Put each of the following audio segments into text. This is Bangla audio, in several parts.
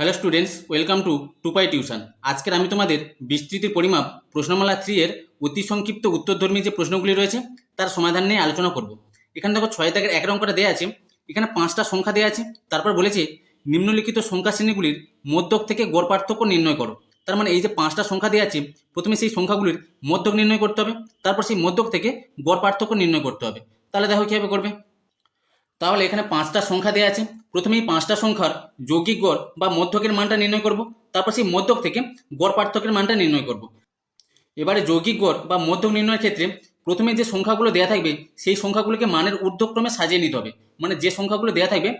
Hello students, welcome to Tupai tuition. আজকের আমি তোমাদের বিস্তৃতির পরিমাপ প্রশ্নমালা থ্রি এর অতি সংক্ষিপ্ত উত্তরধর্মী যে প্রশ্নগুলি রয়েছে, তার সমাধান নিয়ে আলোচনা করব। এখানে দেখো ছয় দাগের এক অঙ্কটা দেওয়া আছে, এখানে পাঁচটা সংখ্যা দেওয়া আছে, তারপর বলেছে নিম্নলিখিত সংখ্যা শ্রেণীগুলির মধ্যক থেকে গড় পার্থক্য নির্ণয় করো। তার মানে এই যে পাঁচটা সংখ্যা দেওয়া আছে, প্রথমে সেই সংখ্যাগুলির মধ্যক নির্ণয় করতে হবে, তারপর সেই মধ্যক থেকে গড় পার্থক্য নির্ণয় করতে হবে। তাহলে দেখো কীভাবে করবে? তাহলে এখানে পাঁচটা সংখ্যা দেওয়া আছে। প্রথমেই পাঁচটা সংখ্যার যৌগিক গড় বা মধ্যকের মানটা নির্ণয় করব। তারপর সেই মধ্যক থেকে গড় পার্থক্যের মানটা নির্ণয় করব। এবারে যৌগিক গড় বা মধ্যক নির্ণয়ের ক্ষেত্রে প্রথমে যে সংখ্যাগুলো দেওয়া থাকবে, সেই সংখ্যাগুলোকে মানের ঊর্ধ্বক্রমে সাজিয়ে নিতে হবে। মানে যে সংখ্যাগুলো দেওয়া থাকবে,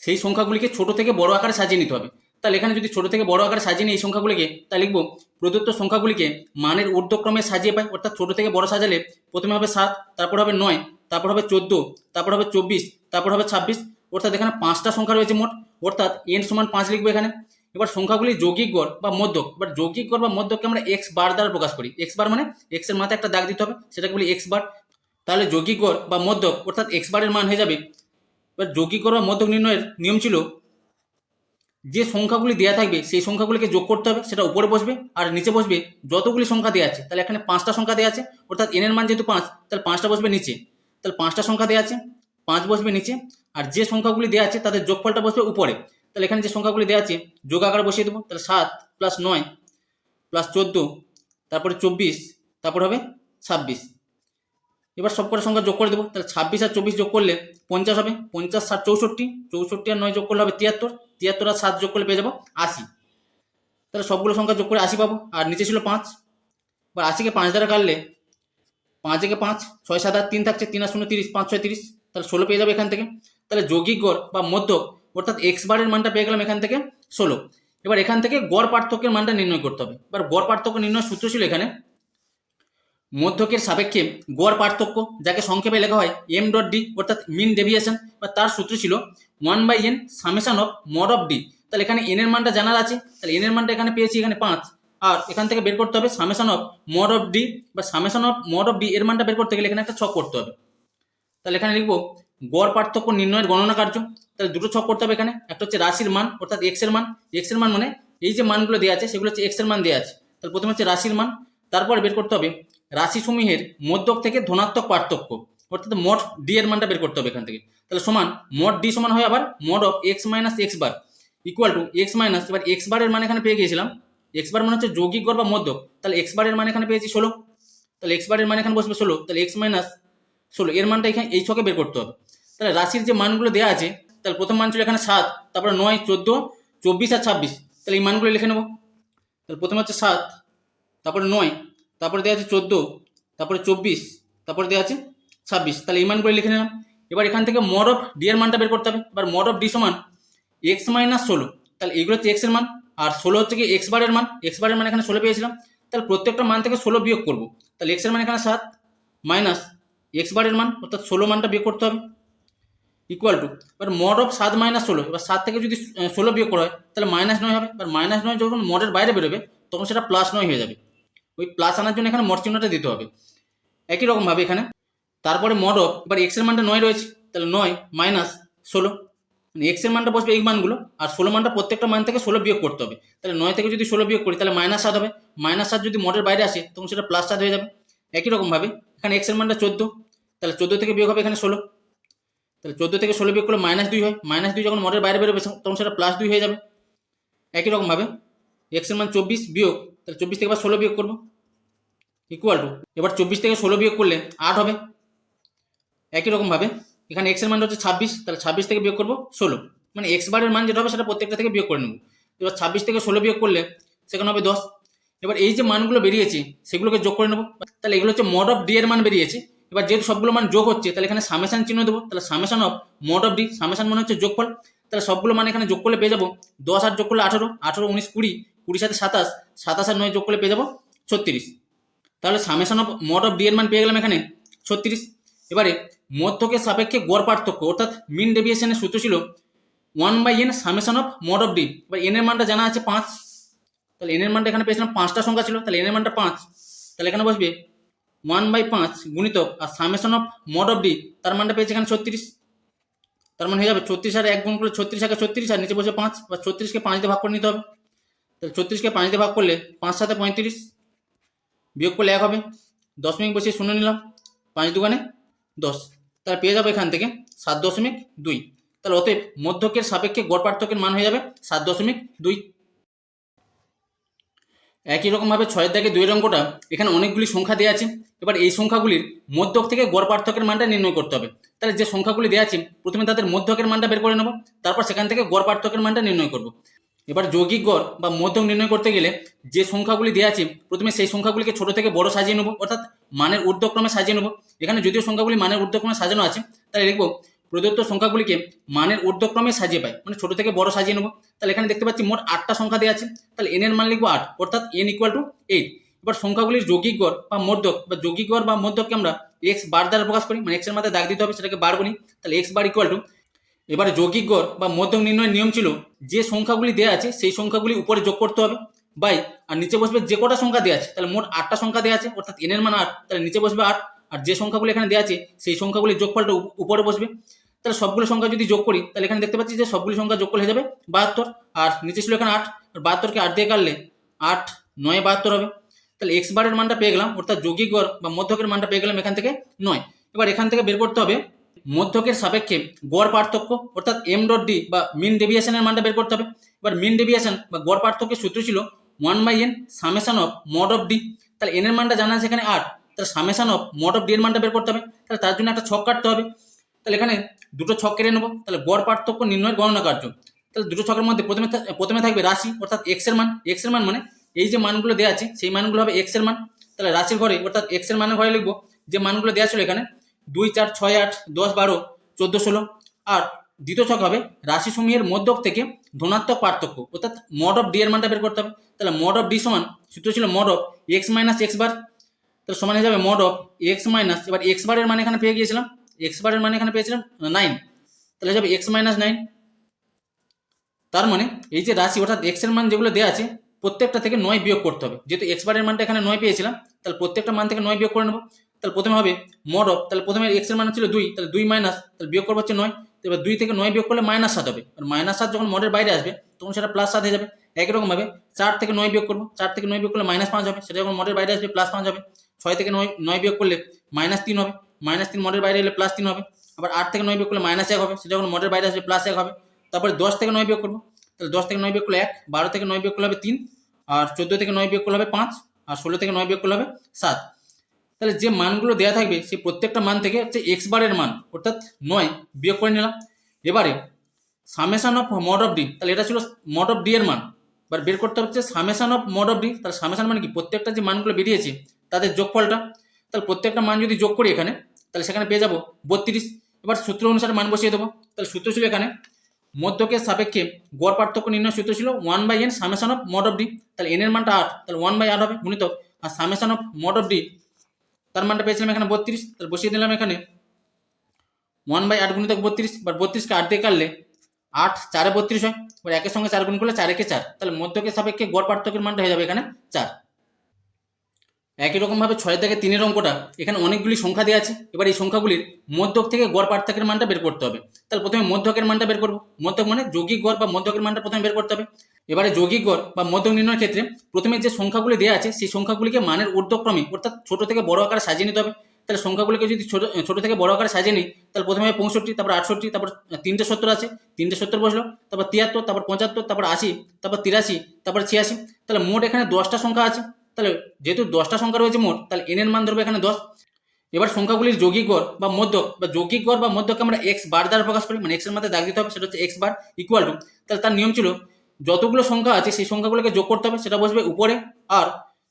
সেই সংখ্যাগুলিকে ছোট থেকে বড় আকারে সাজিয়ে নিতে হবে। তাহলে এখানে যদি ছোট থেকে বড় আকারে সাজিয়ে নিই এই সংখ্যাগুলিকে তা লিখব প্রদত্ত সংখ্যাগুলিকে মানের ঊর্ধ্বক্রমে সাজিয়ে পাই, অর্থাৎ ছোট থেকে বড় সাজালে প্রথমে হবে সাত, তারপর হবে নয়। তারপর হবে চোদ্দ, তারপর হবে চব্বিশ, তারপর হবে ছাব্বিশ। অর্থাৎ এখানে পাঁচটা সংখ্যা রয়েছে মোট। অর্থাৎ এন সমান পাঁচ লিখব এখানে। এবার সংখ্যাগুলি যৌগিক গড় বা মধ্যক। এবার যৌগিক গড় বা মধ্যককে আমরা এক্স বার দ্বারা প্রকাশ করি। এক্স বার মানে এক্সের মাথায় একটা দাগ দিতে হবে, সেটাকে বলি এক্স বার। তাহলে যৌগিক গড় বা মধ্যক, অর্থাৎ এক্স বারের মান হয়ে যাবে। এবার যৌগিক গড় বা মধ্যক নির্ণয়ের নিয়ম ছিল, যে সংখ্যাগুলি দেওয়া থাকবে, সেই সংখ্যাগুলিকে যোগ করতে হবে, সেটা উপরে বসবে আর নিচে বসবে যতগুলি সংখ্যা দেওয়া আছে। তাহলে এখানে পাঁচটা সংখ্যা দেওয়া আছে। অর্থাৎ এনের মান যেহেতু পাঁচ, তাহলে পাঁচটা বসবে নিচে। তাহলে পাঁচটা সংখ্যা দেওয়া আছে, পাঁচ বসবে নিচে, আর যে সংখ্যাগুলি দেওয়া আছে তাদের যোগফলটা বসবে উপরে। তাহলে এখানে যে সংখ্যাগুলি দেওয়া আছে যোগ আকারে বসিয়ে দেবো, তাহলে সাত প্লাস নয় প্লাস চোদ্দ, তারপরে চব্বিশ, তারপর হবে ছাব্বিশ। এবার সব কটা সংখ্যা যোগ করে দেবো, তাহলে ছাব্বিশ আর চব্বিশ যোগ করলে পঞ্চাশ হবে, পঞ্চাশ ষাট চৌষট্টি চৌষট্টি আর নয় যোগ করলে হবে তিয়াত্তর তিয়াত্তর আর সাত যোগ করলে পেয়ে যাব আশি। তাহলে সবগুলো সংখ্যা যোগ করে আশি পাবো, আর নিচে ছিল পাঁচ। এবার আশিকে পাঁচ দ্বারা কাটলে পাঁচ একে পাঁচ, ছয় সাত আট তিন থাকছে, তিন আর শূন্য তিরিশ, পাঁচ ছয় তিরিশ, তাহলে ষোলো পেয়ে যাবে এখান থেকে। তাহলে যৌগিক গড় বা মধ্যক, অর্থাৎ এক্স বারের মানটা পেয়ে গেলাম এখান থেকে ষোলো। এবার এখান থেকে গড় পার্থক্যের মানটা নির্ণয় করতে হবে। এবার গড় পার্থক্য নির্ণয় সূত্র ছিল এখানে। মধ্যকের সাপেক্ষে গড় পার্থক্য, যাকে সংক্ষেপে লেখা হয় এম ডট ডি অর্থাৎ মিন ডেভিয়েশন বা তার সূত্র ছিল one by N summation of mod of D তাহলে এখানে এন এর মানটা জানার আছে, তাহলে এন এর মানটা এখানে পেয়েছি এখানে পাঁচ। আর এখান থেকে বের করতে হবে summation of mod of D বা summation of mod of D এর মানটা বের করতে গেলে এখানে একটা ছক করতে হবে। তাহলে এখানে লিখব গড় পার্থক্য নির্ণয়ের গণনা কার্য। তাহলে দুটো ছক করতে হবে এখানে, একটা হচ্ছে রাশির মান, অর্থাৎ এক্সের মান। এক্সের মান মানে এই যে মানগুলো দেওয়া আছে, সেগুলো হচ্ছে এক্সের মান দেওয়া আছে। তাহলে প্রথমে হচ্ছে রাশির মান, তারপর বের করতে হবে রাশিসমূহের মধ্যক থেকে ধনাত্মক পার্থক্য। অর্থাৎ মোট ডি এর মানটা বের করতে হবে এখান থেকে। তাহলে সমান মোট ডি সমান হয় আবার mod of X minus X bar equal to X minus এবার এক্স বারের মান এখানে পেয়ে গিয়েছিলাম। এক্স বার মানে হচ্ছে যৌগিক গড় বা মধ্যক। তাহলে এক্স বারের মান এখানে পেয়েছি ষোলো। তাহলে এক্স মান এখানে বসবে ষোলো। তাহলে এক্স মাইনাস ষোলো, এর মানটা এখানে এই ছকে বের করতে হবে। তাহলে রাশির যে মানগুলো দেওয়া আছে, তাহলে প্রথম মান ছিল এখানে সাত, তারপরে নয়, চোদ্দ, চব্বিশ আর ছাব্বিশ। তাহলে এই মানগুলো লিখে নেব। তাহলে প্রথমে হচ্ছে সাত, তারপরে নয়, তারপরে দেওয়া আছে চোদ্দ, তারপরে চব্বিশ, তারপরে দেওয়া আছে ছাব্বিশ। তাহলে এই মানগুলো লিখে নিলাম। এবার এখান থেকে মড অফ ডি এর মানটা বের করতে হবে। এবার মড অফ ডি সমান এক্স মাইনাস ষোলো। তাহলে এইগুলো হচ্ছে এক্সের মান। আর ষোলো হচ্ছে কি এক্স বারের মান এক্স বারের মান এখানে ষোলো পেয়েছিলাম। তাহলে প্রত্যেকটা মান থেকে ষোলো বিয়োগ করব। তাহলে এক্সের মান এখানে সাত মাইনাস এক্স বারের মান, অর্থাৎ ষোলো মানটা বিয়োগ করতে হবে। ইকুয়াল টু এবার মড অফ সাত মাইনাস ষোলো, এবার সাত থেকে যদি ষোলো বিয়োগ করা হয়, তাহলে মাইনাস নয় হবে। এবার মাইনাস নয় যখন মডের বাইরে বেরোবে, তখন সেটা প্লাস নয় হয়ে যাবে। ওই প্লাস আনার জন্য এখানে মড চিহ্নটা দিতে হবে। একই রকমভাবে এখানে। তারপরে মড অফ এবার এক্সের মানটা নয় রয়েছে, তাহলে নয় মাইনাস ষোলো। মানে এক্সের মানটা বসবে এই মানগুলো, আর ষোলো মানটা প্রত্যেকটা মান থেকে ষোলো বিয়োগ করতে হবে। তাহলে নয় থেকে যদি ষোলো বিয়োগ করি, তাহলে মাইনাস সাত হবে। মাইনাস সাত যদি মডের বাইরে আসে, তখন সেটা প্লাস সাত হয়ে যাবে। একই রকমভাবে এখানে এক্সের মানটা চোদ্দ, তাহলে চোদ্দ থেকে বিয়োগ হবে এখানে ষোলো। তাহলে চোদ্দ থেকে ষোলো বিয়োগ করলে মাইনাস দুই হয়। মাইনাস দুই যখন মডের বাইরে বেরোবে, তখন সেটা প্লাস দুই হয়ে যাবে। একই রকমভাবে এক্সের মান চব্বিশ বিয়োগ, তাহলে চব্বিশ থেকে আবার ষোলো বিয়োগ করব। ইকুয়াল টু এবার চব্বিশ থেকে ষোলো বিয়োগ করলে আট হবে। একই রকমভাবে এখানে এক্সের মান হচ্ছে ছাব্বিশ, তাহলে ছাব্বিশ থেকে বিয়োগ করব ষোলো। মানে এক্স বারের মান যেটা হবে সেটা প্রত্যেকটা থেকে বিয়োগ করে নেব। এবার ছাব্বিশ থেকে ষোলো বিয়োগ করলে সেখানে হবে দশ। এবার এই যে মানগুলো বেরিয়েছে, সেগুলোকে যোগ করে নেব। তাহলে এগুলো হচ্ছে মড অফ ডি এর মান বেরিয়েছে। এবার যেহেতু সবগুলো মান যোগ হচ্ছে, তাহলে এখানে সামেশন চিহ্ন দেবো। তাহলে summation of mod of D summation মানে হচ্ছে যোগফল। তাহলে সবগুলো মান এখানে যোগ করলে পেয়ে যাব দশ আর যোগ করলে আঠেরো আঠেরো উনিশ কুড়ি, কুড়ির সাথে সাতাশ সাতাশ আর নয় যোগ করলে পেয়ে যাব ছত্রিশ। তাহলে summation of mod of D এর মান পেয়ে গেলাম এখানে ছত্রিশ। এবারে মধ্যকের সাপেক্ষে গড় পার্থক্য, অর্থাৎ মিন ডেভিয়েশনের সূত্র ছিল one by N summation of mod of D এবার এন এর মানটা জানা আছে পাঁচ। তাহলে এন এর মানটা এখানে পেয়েছিলাম পাঁচটা সংখ্যা ছিল, তাহলে এন এর মানটা পাঁচ। তাহলে এখানে বসবে ওয়ান বাই পাঁচ গুণিতক আর summation of mod of D তার মানটা পেয়েছে এখানে ছত্রিশ। তার মানে হয়ে যাবে ছত্রিশ আর এক গুণ করলে ছত্রিশ আগে ছত্রিশ আর নিচে বসে পাঁচ বা ছত্রিশকে পাঁচ দিয়ে ভাগ করে নিতে হবে। তাহলে ছত্রিশকে পাঁচ দিয়ে ভাগ করলে পাঁচ সাথে পঁয়ত্রিশ বিয়োগ করলে এক হবে। দশমিক বসিয়ে শূন্য নিলাম, পাঁচ দোকানে দশ। তাহলে পেয়ে যাবে এখান থেকে সাত দশমিক দুই। তাহলে অতএব মধ্যকের সাপেক্ষে গড় পার্থক্যের মান হয়ে যাবে সাত দশমিক দুই। একই রকমভাবে ছয়ের দাগে দুই অঙ্কটা এখানে অনেকগুলি সংখ্যা দেওয়া আছে। এবার এই সংখ্যাগুলির মধ্যক থেকে গড় পার্থক্যের মানটা নির্ণয় করতে হবে। তাহলে যে সংখ্যাগুলি দেওয়া আছে, প্রথমে তাদের মধ্যকের মানটা বের করে নেব, তারপর সেখান থেকে গড় পার্থক্যের মানটা নির্ণয় করব। এবার যৌগিক গড় বা মধ্যক নির্ণয় করতে গেলে যে সংখ্যাগুলি দেওয়া আছে, প্রথমে সেই সংখ্যাগুলিকে ছোট থেকে বড় সাজিয়ে নেব, অর্থাৎ মানের ঊর্ধ্বক্রমে সাজিয়ে নেব। এখানে যদিও সংখ্যাগুলি মানের ঊর্ধ্বক্রমে সাজানো আছে, তাহলে লিখব, প্রদত্ত সংখ্যাগুলিকে মানের ঊর্ধ্বক্রমে সাজিয়ে পাই মানে ছোট থেকে বড় সাজিয়ে নেব। তাহলে এখানে দেখতে পাচ্ছি মোট আটটা সংখ্যা দেওয়া আছে, তাহলে এন এর মান লিখব আট, অর্থাৎ এন ইকুয়াল টু এইট এবার সংখ্যাগুলির যৌগিক গড় বা মধ্যক, বা যৌগিক গড় বা মধ্যককে আমরা এক্স বার দ্বারা প্রকাশ করি মানে এক্সের মাথায় দাগ দিতে হবে, সেটাকে বার বলি, তাহলে এক্স বার ইকুয়াল টু এবারে যৌগিক গড় বা মধ্যক নির্ণয়ের নিয়ম ছিল, যে সংখ্যাগুলি দেওয়া আছে, সেই সংখ্যাগুলি উপরে যোগ করতে হবে, বাই, আর নিচে বসবে যে কটা সংখ্যা দেওয়া আছে, তাহলে মোট আটটা সংখ্যা দেওয়া আছে, অর্থাৎ এন এর মান আট, তাহলে নিচে বসবে আট আর যে সংখ্যাগুলি এখানে দেওয়া আছে, সেই সংখ্যাগুলির যোগফলটা উপ- উপরে বসবে। তাহলে সবগুলো সংখ্যা যদি যোগ করি, তাহলে এখানে দেখতে পাচ্ছি যে সবগুলো সংখ্যা যোগ করলে হয়ে যাবে বাহাত্তর। আর নিচে ছিল এখানে আট। আর বাহাত্তরকে আট দিয়ে কাটলে আট, নয়, বাহাত্তর হবে। তাহলে এক্স বারের মানটা পেয়ে গেলাম, অর্থাৎ যৌগিক গড় বা মধ্যকের মানটা পেয়ে গেলাম এখান থেকে নয়। এবার এখান থেকে বের করতে হবে মধ্যকের সাপেক্ষে গড় পার্থক্য, অর্থাৎ এম ডট ডি বা মিন ডেভিয়েশনের মানটা বের করতে হবে। এবার মিন ডেভিয়েশন বা গড় পার্থক্যের সূত্র ছিল one by N summation of mod of D তাহলে এন এর মানটা জানা আছে এখানে আট। তাহলে summation of mod of D এর মানটা বের করতে হবে। তাহলে তার জন্য একটা ছক কাটতে হবে। তাহলে এখানে দুটো ছক কেটে নেব। তাহলে গড় পার্থক্য নির্ণয়ের গণনা কার্য। তাহলে দুটো ছকের মধ্যে প্রথমে প্রথমে থাকবে রাশি, অর্থাৎ এক্সের মান। এক্সের মান মানে এই যে মানগুলো দেওয়া আছে, সেই মানগুলো হবে এক্সের মান। তাহলে রাশির ঘরে, অর্থাৎ এক্সের মানের ঘরে লিখব, যে মানগুলো দেওয়া ছিল এখানে, দুই, চার, ছয়, আট, দশ, বারো, চোদ্দ, ষোলো। আর দ্বিতীয় ছক হবে রাশি সমূহের মধ্যক থেকে ধনাত্মক পার্থক্য, অর্থাৎ মড অফ ডি এর মানটা বের করতে হবে। তাহলে মড অফ ডি সমান সূত্র ছিল mod of X minus X bar তাহলে সমান হয়ে যাবে মড অফ এক্স মাইনাস এবার এক্স বারের মান এখানে পেয়ে গিয়েছিলাম। এক্স বারের মান এখানে পেয়েছিলাম নাইন তাহলে যাবে এক্স মাইনাস নাইন তার মানে এই যে রাশি, অর্থাৎ এক্সের মান যেগুলো দেওয়া আছে, প্রত্যেকটা থেকে নয় বিয়োগ করতে হবে। যেহেতু এক্স বারের মানটা এখানে নয় পেয়েছিলাম, তাহলে প্রত্যেকটা মান থেকে নয় বিয়োগ করে নেব। তাহলে প্রথমে হবে মড অফ তাহলে প্রথমে এক্সের মান ছিল দুই, তাহলে দুই মাইনাস তাহলে বিয়োগ করব হচ্ছে নয়। এবার দুই থেকে নয় বিয়োগ করলে মাইনাস সাত হবে। আর মাইনাস সাত যখন মডের বাইরে আসবে, তখন সেটা প্লাস সাত হয়ে যাবে। একই রকম ভাবে চার থেকে নয় বিয়োগ করব। চার থেকে নয় বিয়োগ করলে মাইনাস পাঁচ হবে। সেটা যখন মডের বাইরে আসবে প্লাস পাঁচ হবে। ছয় থেকে নয় নয় বিয়োগ করলে মাইনাস তিন হবে। মাইনাস তিন মডের বাইরে এলে প্লাস তিন হবে। আবার আট থেকে নয় বিয়োগ করলে মাইনাস এক হবে। সেটা যখন মডের বাইরে আসবে প্লাস এক হবে। তারপরে দশ থেকে নয় বিয়োগ করব। তাহলে দশ থেকে নয় বিয়োগ করলে এক, বারো থেকে নয় বিয়োগ করলে হবে তিন, আর চোদ্দ থেকে নয় বিয়োগ করলে হবে পাঁচ, আর ষোলো থেকে নয় বিয়োগ করলে হবে সাত। তাহলে যে মানগুলো দেওয়া থাকবে, সেই প্রত্যেকটা মান থেকে হচ্ছে এক্স বারের মান, অর্থাৎ নয় বিয়োগ করে নিলাম। এবারে summation of mod of D তাহলে এটা ছিল মড অফ ডি এর মান। এবার বের করতে হচ্ছে summation of mod of d তাহলে সামেশন মানে কি? প্রত্যেকটা যে মানগুলো বেরিয়েছে তাদের যোগফলটা, তাহলে প্রত্যেকটা মান যদি যোগ করি এখানে, তাহলে সেখানে পেয়ে যাব বত্রিশ। এবার সূত্র অনুসারে মান বসিয়ে দেবো। তাহলে সূত্র ছিল এখানে, মধ্যকের সাপেক্ষে গড় পার্থক্য নির্ণয় সূত্র ছিল one by n summation of mod of d তাহলে এন এর মানটা আট, তাহলে ওয়ান বাই আট হবে, গুণিত, আর summation of mod of d তার মানটা পেয়েছিলাম এখানে বত্রিশ। তাহলে বসিয়ে দিলাম এখানে ওয়ান বাই আট গুণিত বত্রিশ বা বত্রিশকে আট দিয়ে কাটলে আট, চারে বত্রিশ হয়। এবার একের সঙ্গে চার গুণ করলে চারেকে চার। তাহলে মধ্যকের সাপেক্ষে গড় পার্থক্যের মানটা হয়ে যাবে এখানে চার। একই রকমভাবে ছয় থেকে তিনের অঙ্কটা এখানে অনেকগুলি সংখ্যা দেওয়া আছে। এবার এই সংখ্যাগুলির মধ্যক থেকে গড় পার্থক্যের মানটা বের করতে হবে। তাহলে প্রথমে মধ্যকের মানটা বের করব। মধ্যক মানে যৌগিক গড় বা মধ্যকের মানটা প্রথমে বের করতে হবে। এবারে যৌগিক গড় বা মধ্যক নির্ণয়ের ক্ষেত্রে প্রথমে যে সংখ্যাগুলি দেওয়া আছে, সেই সংখ্যাগুলিকে মানের ঊর্ধ্বক্রমে, অর্থাৎ ছোট থেকে বড় আকারে সাজিয়ে নিতে হবে। তাহলে সংখ্যাগুলিকে যদি ছোট ছোট থেকে বড় আকারে সাজিয়ে নিই, তাহলে প্রথমে পঁয়ষট্টি, তারপর আটষট্টি, তারপর তিনটে সত্তর আছে। তিনটে সত্তর বসল, তারপর তিয়াত্তর, তারপর পঁচাত্তর, তারপর আশি, তারপর তিরাশি, তারপর ছিয়াশি। তাহলে মোট এখানে দশটা সংখ্যা আছে। তাহলে যেহেতু দশটা সংখ্যা রয়েছে মোট, তাহলে এন এর মান ধরবে এখানে দশ। এবার সংখ্যাগুলির যৌগিক গড় বা মধ্যক, বা যৌগিক গড় বা মধ্যককে আমরা এক্স বার দ্বারা প্রকাশ করি মানে এক্সের মধ্যে দাগ দিতে হবে, সেটা হচ্ছে এক্স বার ইকুয়াল টু তাহলে তার নিয়ম ছিল, যতগুলো সংখ্যা আছে সেই সংখ্যাগুলোকে যোগ করতে হবে, সেটা বসবে উপরে, আর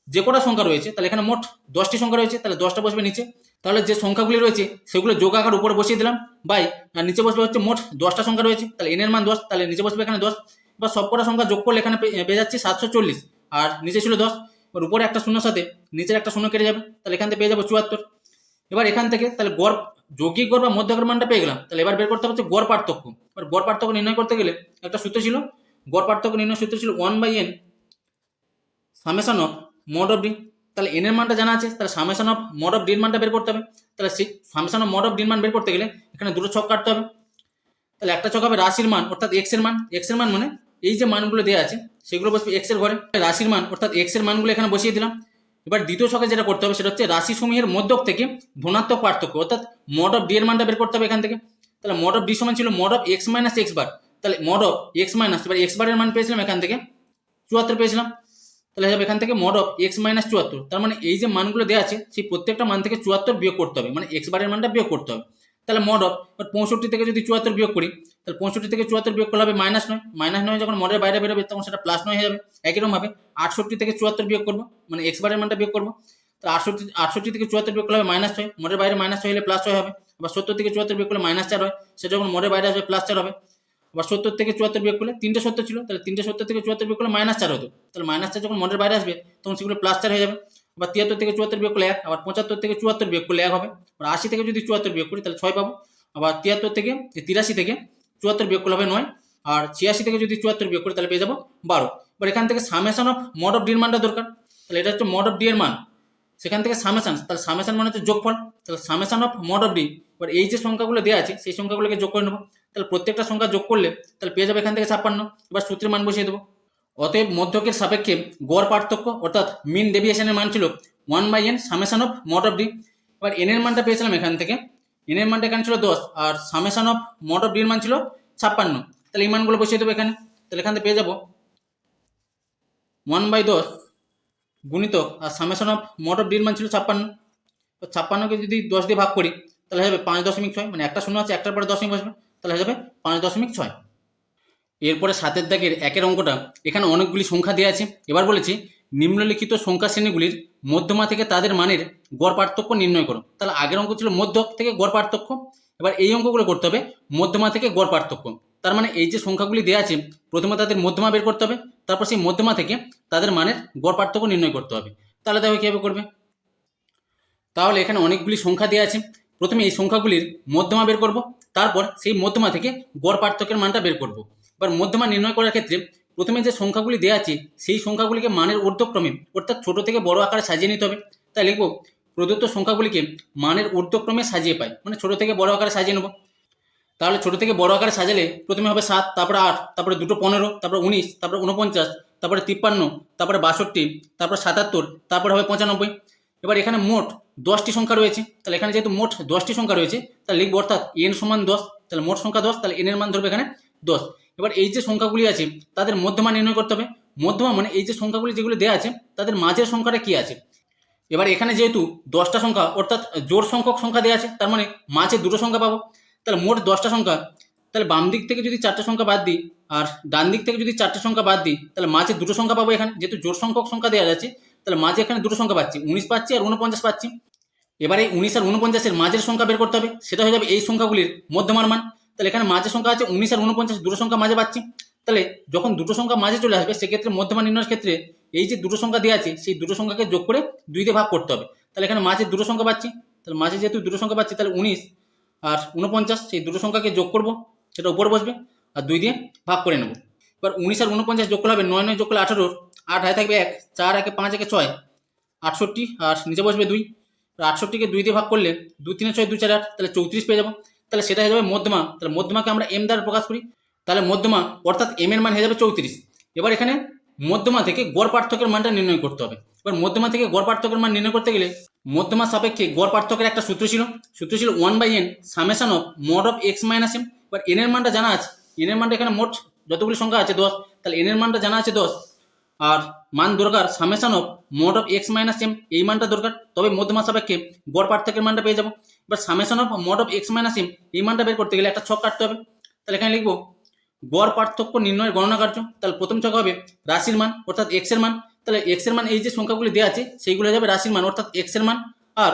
যে কটা সংখ্যা রয়েছে, তাহলে এখানে মোট দশটি সংখ্যা রয়েছে, তাহলে দশটা বসবে নিচে। তাহলে যে সংখ্যাগুলি রয়েছে, সেগুলো যোগ আকার উপরে বসিয়ে দিলাম, বাই, আর নিচে বসবে হচ্ছে মোট দশটা সংখ্যা রয়েছে, তাহলে এন এর মান দশ, তাহলে নিচে বসবে এখানে দশ, বা সব কটা সংখ্যা যোগ করলে এখানে পেয়ে যাচ্ছে সাতশো চল্লিশ, আর নিচে ছিল দশ। এবার উপরে একটা শূন্যর সাথে, নিচের একটা শূন্য কেটে যাবে, তাহলে এখান থেকে পেয়ে যাব চুয়াত্তর। এবার এখান থেকে তাহলে গড়, যৌগিক গড় বা মধ্যকর মানটা পেয়ে গেলাম, তাহলে এবার বের করতে হচ্ছে গড় পার্থক্য। এবার গড় পার্থক্য নির্ণয় করতে গেলে একটা সূত্র ছিল, গড় পার্থক্য নির্ণয় সূত্র ছিল one by n summation of mod of d তাহলে এন এর মানটা জানা আছে, তাহলে সামেশন অফ মড অফ ডির মানটা বের করতে হবে, তাহলে সামেশন অফ মড অফ ডির মান বের করতে গেলে এখানে দুটো ছক কাটতে হবে। তাহলে একটা ছক হবে রাশির মান, অর্থাৎ এক্সের মান এক্সের মান মানে এই যে মানগুলো দেওয়া আছে, সেগুলো বসবে এক্সের ঘরে। রাশির মান, অর্থাৎ এক্সের মানগুলো এখানে বসিয়ে দিলাম। এবার দ্বিতীয় ছকে যেটা করতে হবে, সেটা হচ্ছে রাশি সমূহের মধ্যক থেকে ধনাত্মক পার্থক্য, অর্থাৎ মড অফ ডি এর মানটা বের করতে হবে এখান থেকে। তাহলে মড অফ ডি সমান ছিল mod of x minus x bar তাহলে মড অফ এক্স মাইনাস এবার এক্স বারের মান পেয়েছিলাম এখান থেকে, চুয়াত্তর পেয়েছিলাম। তাহলে হবে এখান থেকে মড অফ এক্স মাইনাস চুয়াত্তর। তার মানে এই যে মানগুলো দেওয়া আছে, সেই প্রত্যেকটা মান থেকে চুয়াত্তর বিয়োগ করতে হবে মানে এক্স বারের মানটা বিয়োগ করতে হবে। তাহলে মড অফ, এবার পঁয়ষট্টি থেকে যদি চুয়াত্তর বিয়োগ করি, তাহলে পঁয়ষট্টি থেকে চুয়াত্তর বিয়োগ করলে হবে মাইনাস নয়। মাইনাস নয় যখন মডের বাইরে বেরোবে, তখন সেটা প্লাস নয় হয়ে যাবে। একই রকম আটষট্টি থেকে চুয়াত্তর বিয়োগ করব মানে এক্স বারের মানটা বিয়োগ করব। তো আটষট্টি আটষট্টি থেকে চুয়াত্তর বিয়োগ করলে হবে মাইনাস ছয় মডের বাইরে মাইনাস ছয় হলে প্লাস ছয় হবে। আবার সত্তর থেকে চুয়াত্তর বিয়োগ করলে মাইনাস চার হয় সেটা যখন মডের বাইরে আসবে প্লাস চার হবে। আবার সত্তর থেকে চুয়াত্তর বিয়োগ করলে তিনটে সত্তর ছিল, তাহলে তিনটে সত্তর থেকে চুয়াত্তর বিয়োগ করলে মাইনাস চার হতো। তাহলে মাইনাস চার যখন মডের বাইরে আসবে, তখন সেগুলো প্লাস চার হয়ে যাবে। আবার তিয়াত্তর থেকে চুয়াত্তর বিয়োগ করলে এক, আবার পঁচাত্তর থেকে চুয়াত্তর বিয়োগ করলে এক হবে। আবার আশি থেকে যদি চুয়াত্তর বিয়োগ করি, তাহলে ছয় পাবো। আবার তিয়াত্তর থেকে তিরাশি থেকে চুয়াত্তর বিয়োগ করলে হবে নয়। আর ছিয়াশি থেকে যদি চুয়াত্তর বিয়োগ করি, তাহলে পেয়ে যাব বারো। এবার এখান থেকে সামেশন অফ মড অফ ডির মানটা দরকার। তাহলে এটা হচ্ছে মড অফ ডি এর মান। সেখান থেকে সামেশন তাহলে সামেশন মানে হচ্ছে যোগফল। তাহলে summation of mod of d এবার এই যে সংখ্যাগুলো দেওয়া আছে, সেই সংখ্যাগুলোকে যোগ করে নেব। তাহলে প্রত্যেকটা সংখ্যা যোগ করলে, তাহলে পেয়ে যাবে এখান থেকে ছাপ্পান্ন। এবার সূত্রের মান বসিয়ে দেবো। অতএব মধ্যকের সাপেক্ষে গড় পার্থক্য, অর্থাৎ মিন ডেভিয়েশনের মান ছিল one by n summation of mod of d এবার এন এর মানটা পেয়েছিলাম এখান থেকে। এন এর মানটা এখানে ছিল দশ, আর সামেশন অফ মড অফ ডির মান ছিল ছাপ্পান্ন। তাহলে এই মানগুলো বসিয়ে দেবো এখানে। তাহলে এখান থেকে পেয়ে যাব ওয়ান বাই দশ গুণিতক, আর সামেশন অফ মড অফ ডির মান ছিল ছাপ্পান্ন। ছাপ্পান্নকে যদি দশ দিয়ে ভাগ করি, তাহলে হবে পাঁচ দশমিক ছয় মানে একটা শূন্য আছে, একটার পরে দশমিক বসবে, তাহলে হয়ে যাবে পাঁচ দশমিক ছয়। এরপরে সাতের দাগের একের অঙ্কটা, এখানে অনেকগুলি সংখ্যা দেওয়া আছে। এবার বলেছি, নিম্নলিখিত সংখ্যা শ্রেণীগুলির মধ্যমা থেকে তাদের মানের গড় পার্থক্য নির্ণয় করো। তাহলে আগের অঙ্ক ছিল মধ্যক থেকে গড় পার্থক্য, এবার এই অঙ্কগুলো করতে হবে মধ্যমা থেকে গড় পার্থক্য। তার মানে এই যে সংখ্যাগুলি দেওয়া আছে, প্রথমে তাদের মধ্যমা বের করতে হবে, তারপর সেই মধ্যমা থেকে তাদের মানের গড় পার্থক্য নির্ণয় করতে হবে। তাহলে দেখো কীভাবে করবে? তাহলে এখানে অনেকগুলি সংখ্যা দেওয়া আছে। প্রথমে এই সংখ্যাগুলির মধ্যমা বের করব, তারপর সেই মধ্যমা থেকে গড় পার্থক্যের মানটা বের করব। এবার মধ্যমা নির্ণয় করার ক্ষেত্রে প্রথমে যে সংখ্যাগুলি দেওয়া আছে, সেই সংখ্যাগুলিকে মানের ঊর্ধ্বক্রমে, অর্থাৎ ছোট থেকে বড় আকারে সাজিয়ে নিতে হবে। তাই লিখব, প্রদত্ত সংখ্যাগুলিকে মানের ঊর্ধ্বক্রমে সাজিয়ে পাই মানে ছোট থেকে বড় আকারে সাজিয়ে নেব। তাহলে ছোট থেকে বড় আকারে সাজালে প্রথমে হবে সাত, তারপরে আট, তারপরে দুটো পনেরো, তারপরে উনিশ, তারপরে উনপঞ্চাশ তারপরে তিপ্পান্ন, তারপরে বাষট্টি, তারপরে সাতাত্তর, তারপরে হবে পঁচানব্বই। এবার এখানে মোট দশটি সংখ্যা রয়েছে, তাহলে এখানে যেহেতু মোট দশটি সংখ্যা রয়েছে, তাহলে লিখব অর্থাৎ এন সমান দশ, তাহলে মোট সংখ্যা দশ, তাহলে এন এর মান ধরবে এখানে দশ। এবার এই যে সংখ্যাগুলি আছে, তাদের মধ্যমা নির্ণয় করতে হবে। মধ্যমা মানে এই যে সংখ্যাগুলি যেগুলো দেওয়া আছে, তাদের মাঝের সংখ্যাটা কি আছে? এবার এখানে যেহেতু দশটা সংখ্যা, অর্থাৎ জোর সংখ্যক সংখ্যা দেওয়া আছে, তার মানে মাঝে দুটো সংখ্যা পাবো। তাহলে মোট দশটা সংখ্যা, তাহলে বাম দিক থেকে যদি চারটে সংখ্যা বাদ দিই আর ডান দিক থেকে যদি চারটে সংখ্যা বাদ দিই, তাহলে মাঝে দুটো সংখ্যা পাবো এখানে। যেহেতু জোর সংখ্যক সংখ্যা দেওয়া যাচ্ছে তাহলে মাঝে এখানে দুটো সংখ্যা পাচ্ছি। উনিশ পাচ্ছি আর উনপঞ্চাশ পাচ্ছি। এবার উনিশ আর উনপঞ্চাশের মাঝের সংখ্যা বের করতে হবে। সেটা হয়ে যাবে এই সংখ্যাগুলির মধ্যমার মান তাহলে এখানে মাঝের সংখ্যা আছে উনিশ আর উনপঞ্চাশ, দুটো সংখ্যা মাঝে পাচ্ছি। তাহলে যখন দুটো সংখ্যা মাঝে চলে আসবে, সেক্ষেত্রে মধ্যমা নির্ণয়ের ক্ষেত্রে এই যে দুটো সংখ্যা দেওয়া আছে, সেই দুটো সংখ্যাকে যোগ করে দুই দিয়ে ভাগ করতে হবে। তাহলে এখানে মাঝে দুটো সংখ্যা পাচ্ছি। তাহলে মাঝে যেহেতু দুটো সংখ্যা পাচ্ছি, তাহলে উনিশ আর উনপঞ্চাশ, সেই দুটো সংখ্যাকে যোগ করব। সেটা উপরে বসবে আর দুই দিয়ে ভাগ করে নেব। এবার উনিশ আর উনপঞ্চাশ যোগ করলে হবে নয় নয় যোগ করলে আঠারোর। আট হায় থাকবে এক, চার একে পাঁচ একে ছয়, আটষট্টি আর নিচে বসবে দুই। আটষট্টিকে দুই দিয়ে ভাগ করলে দু তিনে ছয়, দু চার আট, তাহলে চৌত্রিশ পেয়ে যাব। তাহলে সেটা হয়ে যাবে মধ্যমা। তাহলে মধ্যমাকে আমরা এম দ্বারা প্রকাশ করি। তাহলে মধ্যমা, অর্থাৎ এম এর মান হয়ে যাবে চৌত্রিশ। এবার এখানে মধ্যমা থেকে গড় পার্থক্যের মানটা নির্ণয় করতে হবে। এবার মধ্যমা থেকে গড় পার্থক্যের মান নির্ণয় করতে গেলে মধ্যমা সাপেক্ষে গড় পার্থক্যের একটা সূত্র ছিল। সূত্র ছিল one by n summation of mod of x minus m এবার এন এর মানটা জানা আছে। এন এর মানটা এখানে মোট যতগুলি সংখ্যা আছে, দশ। তাহলে এন এর মানটা জানা আছে দশ। আর মান দরকার summation of mod of x minus m এই মানটা দরকার। তবে মধ্যমা সাপেক্ষে গড় পার্থক্যের মানটা পেয়ে যাব। এবার summation of mod of x minus m এই মানটা বের করতে গেলে একটা ছক কাটতে হবে। তাহলে এখানে লিখব, গড় পার্থক্য নির্ণয়ের গণনা কার্য। তাহলে প্রথম ছক হবে রাশির মান, অর্থাৎ এক্সের মান। তাহলে এক্সের মান এই যে সংখ্যাগুলি দেওয়া আছে, সেইগুলো যাবে রাশির মান, অর্থাৎ এক্সের মান। আর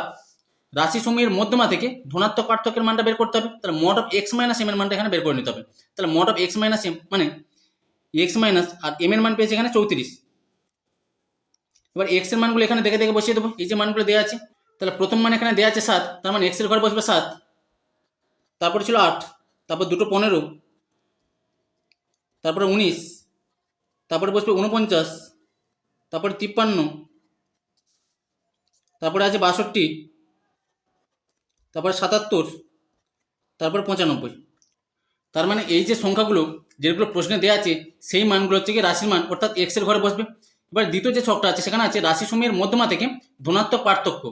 রাশি সমূহের মধ্যমা থেকে ধনাত্মক পার্থক্যের মানটা বের করতে হবে। তাহলে mod of x minus m এর মানটা এখানে বের করে নিতে হবে। তাহলে mod of x minus m মানে এক্স মাইনাস আর এম এর মান পেয়েছে এখানে চৌত্রিশ। এবার এক্সের মানগুলো এখানে দেখে দেখে বসিয়ে দেবো। এই যে মানগুলো দেওয়া আছে তাহলে প্রথম মান এখানে দেওয়া আছে সাত, তার মানে এক্সের ঘরে বসবে সাত। তারপর ছিল আট, তারপর দুটো পনেরো, তারপরে উনিশ, তারপরে বসবে উনপঞ্চাশ তারপরে তিপ্পান্ন, তারপরে আছে বাষট্টি, তারপরে সাতাত্তর, তারপরে পঁচানব্বই। তার মানে এই যে সংখ্যাগুলো, যেগুলো প্রশ্নে দেওয়া আছে, সেই মানগুলো হচ্ছে কি রাশির মান, অর্থাৎ এক্সের ঘরে বসবে। এবার দ্বিতীয় যে ছকটা আছে, সেখানে আছে রাশি সমূহের মধ্যমা থেকে ধনাত্মক পার্থক্য।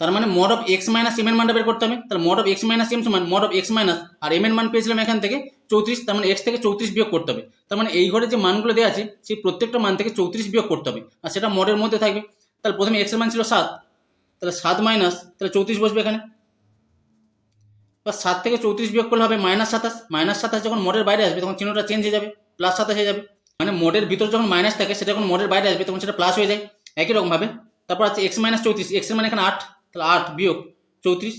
তার মানে mod of x minus m এর মানটা বের করতে হবে। তাহলে mod of x minus m সমান মড অফ এক্স মাইনাস আর এম এর মান পেয়েছিলাম এখান থেকে চৌত্রিশ, তার মানে এক্স থেকে চৌত্রিশ বিয়োগ করতে হবে। তার মানে এই ঘরে যে মানগুলো দেওয়া আছে, সেই প্রত্যেকটা মান থেকে চৌত্রিশ বিয়োগ করতে হবে। আর সেটা মডের মধ্যে থাকবে। তাহলে প্রথমে এক্সের মান ছিল সাত। তাহলে সাত মাইনাস তাহলে চৌত্রিশ বসবে এখানে। বা সাত থেকে চৌত্রিশ বিয়োগ করলে হবে মাইনাস সাতাশ। মাইনাস সাতাশ যখন মোডের বাইরে আসবে, তখন চিহ্নটা চেঞ্জ হয়ে যাবে প্লাস সাতাশ হয়ে যাবে। মানে মোডের ভিতর যখন মাইনাস থাকে, সেটা যখন মোডের বাইরে আসবে, তখন সেটা প্লাস হয়ে যায়। একই রকমভাবে। তারপর আছে এক্স মাইনাস চৌত্রিশ। এক্সের মানে এখানে আট। তাহলে আট বিয়োগ চৌত্রিশ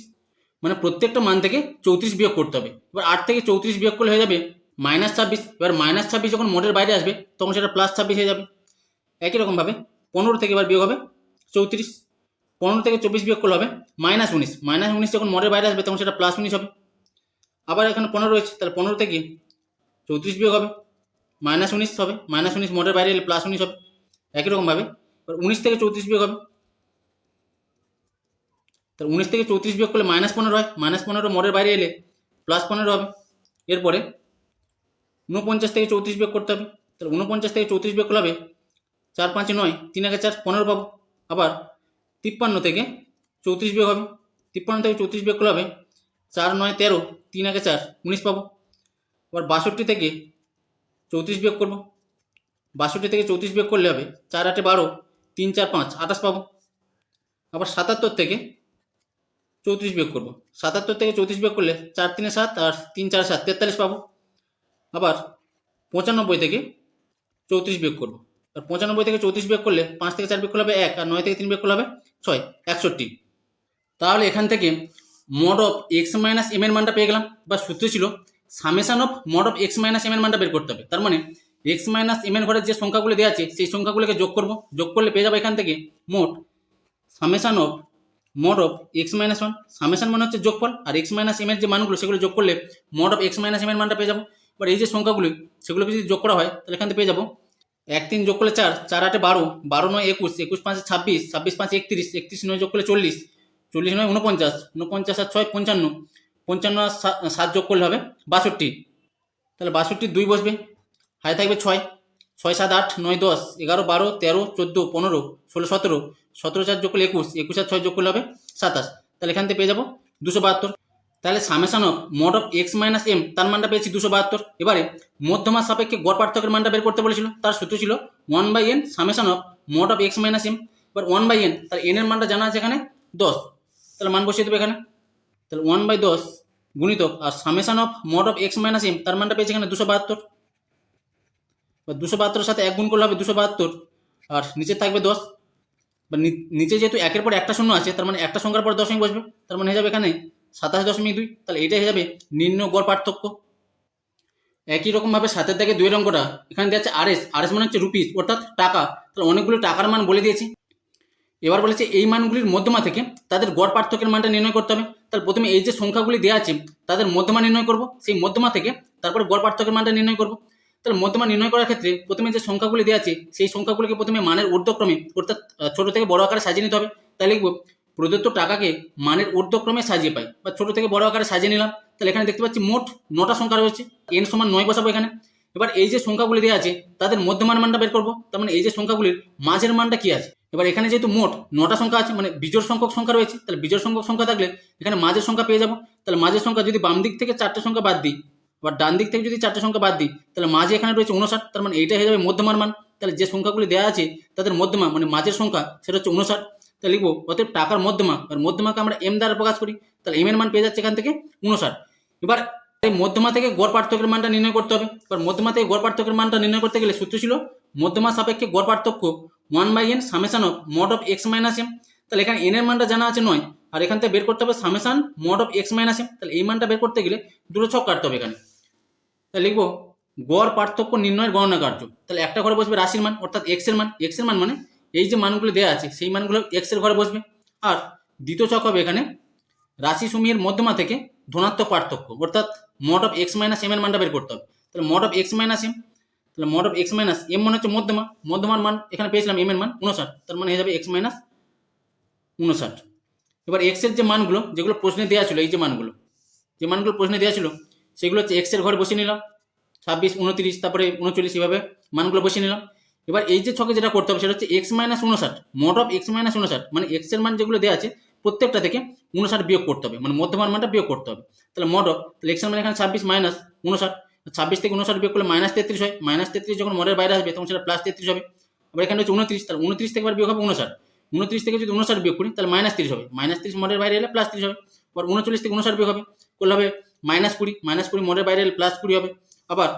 মানে প্রত্যেকটা মান থেকে চৌত্রিশ বিয়োগ করতে হবে। এবার আট থেকে চৌত্রিশ বিয়োগ করলে হয়ে যাবে মাইনাস ছাব্বিশ। এবার মাইনাস ছাব্বিশ যখন মোডের বাইরে আসবে, তখন সেটা প্লাস ছাব্বিশ হয়ে যাবে। একই রকমভাবে পনেরো থেকে এবার বিয়োগ হবে চৌত্রিশ, পনেরো থেকে চব্বিশ বিয়োগ করলে হবে মাইনাস উনিশ। মাইনাস উনিশ যখন মোডের বাইরে আসবে, তখন সেটা প্লাস উনিশ হবে। আবার এখানে পনেরো রয়েছে, তাহলে পনেরো থেকে চৌত্রিশ বিয়োগ হবে মাইনাস উনিশ হবে। মাইনাস উনিশ মোটের বাইরে এলে প্লাস উনিশ হবে। একই রকমভাবে এবার উনিশ থেকে চৌত্রিশ বিয়োগ হবে তাহলে উনিশ থেকে চৌত্রিশ বিয়োগ করলে মাইনাস পনেরো হয়। মাইনাস পনেরো মোটের বাইরে এলে প্লাস পনেরো হবে। এরপরে ঊনপঞ্চাশ থেকে চৌত্রিশ বিয়োগ করতে হবে। তাহলে ঊনপঞ্চাশ থেকে চৌত্রিশ বিয়োগ করলে হবে চার পাঁচ নয়, তিন আগে চার, পনেরো পাবো। আবার তিপ্পান্ন থেকে চৌত্রিশ বিয়োগ হবে। তিপ্পান্ন থেকে চৌত্রিশ বিয়োগ করলে হবে চার নয় তেরো, তিন আগে চার, উনিশ পাবো। আবার বাষট্টি থেকে চৌত্রিশ বিয়োগ করব। বাষট্টি থেকে চৌত্রিশ বিয়োগ করলে হবে চার আটে বারো, তিন চার পাঁচ, আঠাশ পাবো। আবার সাতাত্তর থেকে চৌত্রিশ বিয়োগ করব। সাতাত্তর থেকে চৌত্রিশ বিয়োগ করলে চার তিনে সাত আর তিন চার সাত, তেতাল্লিশ পাবো। আবার পঁচানব্বই থেকে চৌত্রিশ বিয়োগ করব। আর পঁচানব্বই থেকে চৌত্রিশ বিয়োগ করলে পাঁচ থেকে চার বিয়োগ করলে হবে এক আর নয় থেকে তিন বিয়োগ করলে হবে ছয়, একষট্টি। তাহলে এখান থেকে mod of x minus m এর মানটা পেয়ে গেলাম। বা সূত্র ছিল summation of mod of x minus m এর মানটা বের করতে হবে। তার মানে এক্স মাইনাস এম এর ঘরের যে সংখ্যাগুলো দেওয়া আছে, সেই সংখ্যাগুলোকে যোগ করব। যোগ করলে পেয়ে যাব এখান থেকে মোট summation of mod of x minus one summation মানে হচ্ছে যোগফল, আর এক্স মাইনাস এম এর যে মানগুলো সেগুলো যোগ করলে mod of x minus m এর মানটা পেয়ে যাব। এবার এই যে সংখ্যাগুলো সেগুলোকে যদি যোগ করা হয়, তাহলে এখান থেকে পেয়ে যাব। এক তিন যোগ করলে চার চার আটে বারো বারো নয় একুশ একুশ পাঁচে ছাব্বিশ ছাব্বিশ পাঁচে একত্রিশ একত্রিশ নয় যোগ করলে চল্লিশ চল্লিশ নয় উনপঞ্চাশ উনপঞ্চাশ আর ছয় পঞ্চান্ন পঞ্চান্ন আর সাত যোগ করলে হবে বাষট্টি। তাহলে বাষট্টি দুই বসবে হাই থাকবে ছয়। ছয় সাত আট নয় দশ এগারো বারো তেরো চোদ্দ পনেরো ষোলো সতেরো সতেরো চার যোগ করলে একুশ একুশ আর ছয় যোগ করলে হবে সাতাশ। তাহলে এখান থেকে পেয়ে যাব দুশো বাহাত্তর। তাহলে summation of mod of x minus m, তার মানটা পেয়েছি দুশো বাহাত্তর। এবারে মধ্যমা সাপেক্ষে গড় পার্থক্যের মানটা বের করতে বলেছিল, তার সূত্র ছিল one by n summation of mod of x minus m. এবার ওয়ান বাই এন তার এন এর মানটা জানা আছে এখানে? দশ। তাহলে মান বসিয়ে দেবে এখানে। তাহলে ওয়ান বাই দশ গুণিতক আর summation of mod of x minus m, তার মানটা পেয়েছে এখানে দুশো বাহাত্তর। বা দুশো বাহাত্তরের সাথে এক গুণ করলে হবে দুশো বাহাত্তর। আর নিচে থাকবে দশ। বা নিচে যেহেতু একের পর একটা শূন্য আছে, তার মানে একটা সংখ্যার পর দশমিক বসবে। তার মানে হয়ে যাবে এখানে সাতাশ দশমিক দুই। তাহলে এটাই হয়ে যাবে নিম্ন গড় পার্থক্য। একই রকমভাবে সাতের থেকে দুই অঙ্কটা এখানে দেওয়া আছে আরএস। আরএস মানে হচ্ছে রুপিস, অর্থাৎ টাকা। তাহলে অনেকগুলো টাকার মান বলে দিয়েছি। এবার বলেছে এই মানগুলির মধ্যমা থেকে তাদের গড় পার্থক্যের মানটা নির্ণয় করতে হবে। তাহলে প্রথমে এই যে সংখ্যাগুলি দেওয়া আছে, তাদের মধ্যমা নির্ণয় করব। সেই মধ্যমা থেকে তারপরে গড় পার্থক্যের মানটা নির্ণয় করব। তাহলে মধ্যমা নির্ণয় করার ক্ষেত্রে প্রথমে যে সংখ্যাগুলি দেওয়া আছে, সেই সংখ্যাগুলিকে প্রথমে মানের ঊর্ধ্বক্রমে, অর্থাৎ ছোট থেকে বড় আকারে সাজিয়ে নিতে হবে। তাই লিখব, প্রদত্ত টাকাকে মানের ঊর্ধ্বক্রমে সাজিয়ে পাই, বা ছোট থেকে বড় আকারে সাজিয়ে নিলাম। তাহলে এখানে দেখতে পাচ্ছি মোট নটা সংখ্যা রয়েছে এন সমান নয় বসাবো এখানে। এবার এই যে সংখ্যাগুলি দেওয়া আছে, তাদের মধ্যমান মানটা বের করব, তার মানে এই যে সংখ্যাগুলির মাঝের মানটা কি আছে? এবার এখানে যেহেতু মোট নটা সংখ্যা আছে মানে বিজোড় সংখ্যক সংখ্যা রয়েছে, তাহলে বিজোড় সংখ্যক সংখ্যা থাকলে এখানে মাঝের সংখ্যা পেয়ে যাব। তাহলে মাঝের সংখ্যা যদি বাম দিক থেকে চারটে সংখ্যা বাদ দিই আবার ডান দিক থেকে যদি চারটে সংখ্যা বাদ দিই, তাহলে মাঝে এখানে রয়েছে উনষাট তার মানে এইটা হয়ে যাবে মধ্যমার মান। তাহলে যে সংখ্যাগুলি দেওয়া আছে, তাদের মধ্যমা মানে মাঝের সংখ্যা, সেটা হচ্ছে উনষাট তাহলে লিখব, অতএব টাকার মধ্যমা আর মধ্যমাকে আমরা এম দ্বারা প্রকাশ করি, তাহলে এম এর মান পেয়ে যাচ্ছে এখান থেকে উনষাট এবার এই মধ্যমা থেকে গড় পার্থক্যের মানটা নির্ণয় করতে হবে। এবার মধ্যমা থেকে গড় পার্থক্যের মানটা নির্ণয় করতে গেলে সূত্র ছিল, মধ্যমা সাপেক্ষে গড় পার্থক্য one by n summation of mod of x minus m তাহলে এখানে এন এর মানটা জানা আছে নয়, আর এখান থেকে বের করতে হবে summation mod of x minus m তাহলে এই মানটা বের করতে গেলে দুটো ছক কাটতে হবে এখানে। তাহলে লিখব, গড় পার্থক্য নির্ণয়ের গণনা কার্য। তাহলে একটা ঘরে বসবে রাশির মান, অর্থাৎ এক্সের মান এক্সের মান মানে এই যে মানগুলো দেওয়া আছে, সেই মানগুলো এক্সের ঘরে বসবে। আর দ্বিতীয় চক হবে এখানে রাশি সমূহের মধ্যমা থেকে ধনাত্মক পার্থক্য, অর্থাৎ mod of x minus m এর মানটা বের করতে হবে। তাহলে mod of x minus m তাহলে mod of x minus m মানে হচ্ছে মধ্যমা, মধ্যমার মান এখানে পেয়েছিলাম এম এর মান উনষাট, তার মানে হয়ে যাবে এক্স মাইনাস উনষাট। এবার এক্সের যে মানগুলো, যেগুলো প্রশ্নে দেওয়া ছিল, এই যে মানগুলো যে মানগুলো প্রশ্নে দেওয়া ছিল সেগুলো হচ্ছে এক্সের ঘরে বসিয়ে নিলাম, ছাব্বিশ, উনত্রিশ, তারপরে উনচল্লিশ এভাবে মানগুলো বসিয়ে নিলাম। এবার এই যে ছকে যেটা করতে হবে সেটা হচ্ছে এক্স মাইনাস উনষাট মোড অফ এক্স মাইনাস উনষাট মানে এক্সের মান যেগুলো দেওয়া আছে প্রত্যেকটা থেকে উনষাট বিয়োগ করতে হবে মানে মধ্যমান মানটা বিয়োগ করতে হবে। তাহলে মোড অফ তাহলে এক্সের মান এখানে ছাব্বিশ মাইনাস উনষাট, ছাব্বিশ থেকে উনষাট বিয়োগ করলে মাইনাস তেত্রিশ হয় মাইনাস তেত্রিশ যখন মোডের বাইরে আসবে তখন সেটা প্লাস তেত্রিশ হবে। আবার এখানে হচ্ছে উনত্রিশ, তাহলে উনত্রিশ থেকে বিয়োগ হবে উনষাট। উনত্রিশ থেকে যদি উনষাট বিয়োগ করি, তাহলে মাইনাস তিরিশ হবে মাইনাস তিরিশ মোডের বাইরে এলে প্লাস তিরিশ হবে। আবার উনচল্লিশ থেকে উনষাট বিয়োগ হবে, করলে হবে মাইনাস কুড়ি মাইনাস কুড়ি মোডের বাইরে এলে প্লাস কুড়ি হবে। আবার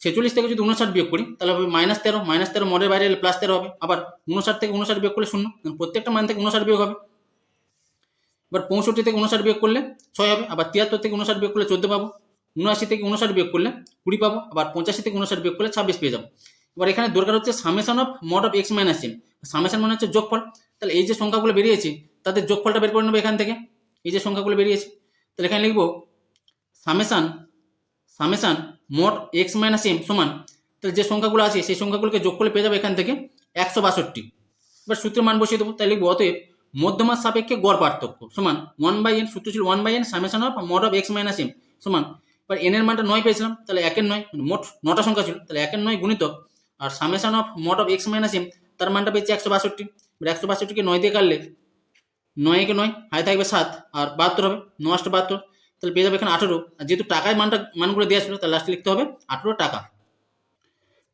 ছেচল্লিশ থেকে যদি উনষাট বিয়োগ করি, তাহলে হবে মাইনাস তেরো মাইনাস তেরো মোডের বাইরে এলে প্লাস তেরো হবে। আবার উনষাট থেকে উনষাট বিয়োগ করলে শূন্য প্রত্যেকটা মান থেকে উনষাট বিয়োগ হবে। এবার পঁয়ষট্টি থেকে উনষাট বিয়োগ করলে ছয় হবে, আবার তিয়াত্তর থেকে উনষাট বিয়োগ করলে চোদ্দ পাবো। উনআশি থেকে উনষাট বিয়োগ করলে কুড়ি পাবো, আবার পঁচাশি থেকে উনষাট বিয়োগ করলে ছাব্বিশ পেয়ে যাব। এবার এখানে দরকার হচ্ছে summation of mod of x minus m summation মানে হচ্ছে যোগফল। তাহলে এই যে সংখ্যাগুলো বেরিয়েছে, তাদের যোগফলটা বের করে নেব এখান থেকে। এই যে সংখ্যাগুলো বেরিয়েছে, তাহলে এখানে লিখব সামেশান সামেশান মোট এক্স মাইনাস এম সমান। তাহলে যে সংখ্যাগুলো আছে, সেই সংখ্যাগুলোকে যোগ করলে পেয়ে যাবে এখান থেকে একশো বাষট্টি। এবার সূত্রের মান বসিয়ে দেবো তাহলে লিখব, অতএব মধ্যমার সাপেক্ষে গড় পার্থক্য সমান ওয়ান বাই এন সূত্র ছিল one by n summation of mod of x minus m সমান। এবার এন এর মানটা নয় পেয়েছিলাম, তাহলে একের নয় মানে মোট নটা সংখ্যা ছিল, তাহলে একের নয় গুণিতক, আর summation of mod of x minus m তার মানটা পেয়েছে একশো বাষট্টি। এবার একশো বাষট্টিকে নয় দিয়ে কাটলে নয় একে নয়, হাই থাকবে সাত, আর বাহাত্তর হবে নষ্ট বাহাত্তর তাহলে পেয়ে যাবে এখানে আঠেরো। আর যেহেতু টাকায় মানটা, মানগুলো দেওয়া ছিল, তাহলে লাস্টে লিখতে হবে আঠেরো টাকা।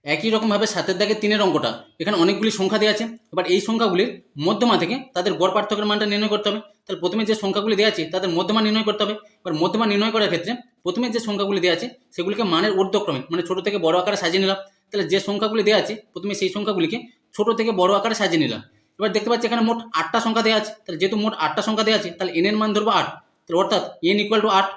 একই রকমভাবে সাতের দাগে তিনের অঙ্কটা। এখানে অনেকগুলি সংখ্যা দেওয়া আছে। এবার এই সংখ্যাগুলির মধ্যমা থেকে তাদের গড় পার্থক্যের মানটা নির্ণয় করতে হবে। তাহলে প্রথমে যে সংখ্যাগুলি দেওয়া আছে, তাদের মধ্যমা নির্ণয় করতে হবে। এবার মধ্যমা নির্ণয় করার ক্ষেত্রে প্রথমে যে সংখ্যাগুলি দেওয়া আছে, সেগুলিকে মানের ঊর্ধ্বক্রমে মানে ছোট থেকে বড় আকারে সাজিয়ে নিলাম। তাহলে যে সংখ্যাগুলি দেওয়া আছে, প্রথমে সেই সংখ্যাগুলিকে ছোট থেকে বড় আকারে সাজিয়ে নিলাম। এবার দেখতে পাচ্ছি এখানে মোট আটটা সংখ্যা দেওয়া আছে। তাহলে যেহেতু মোট আটটা সংখ্যা দেওয়া আছে, তাহলে এন এর মান ধরবো আট। তাহলে অর্থাৎ এন ইকুয়াল টু আট।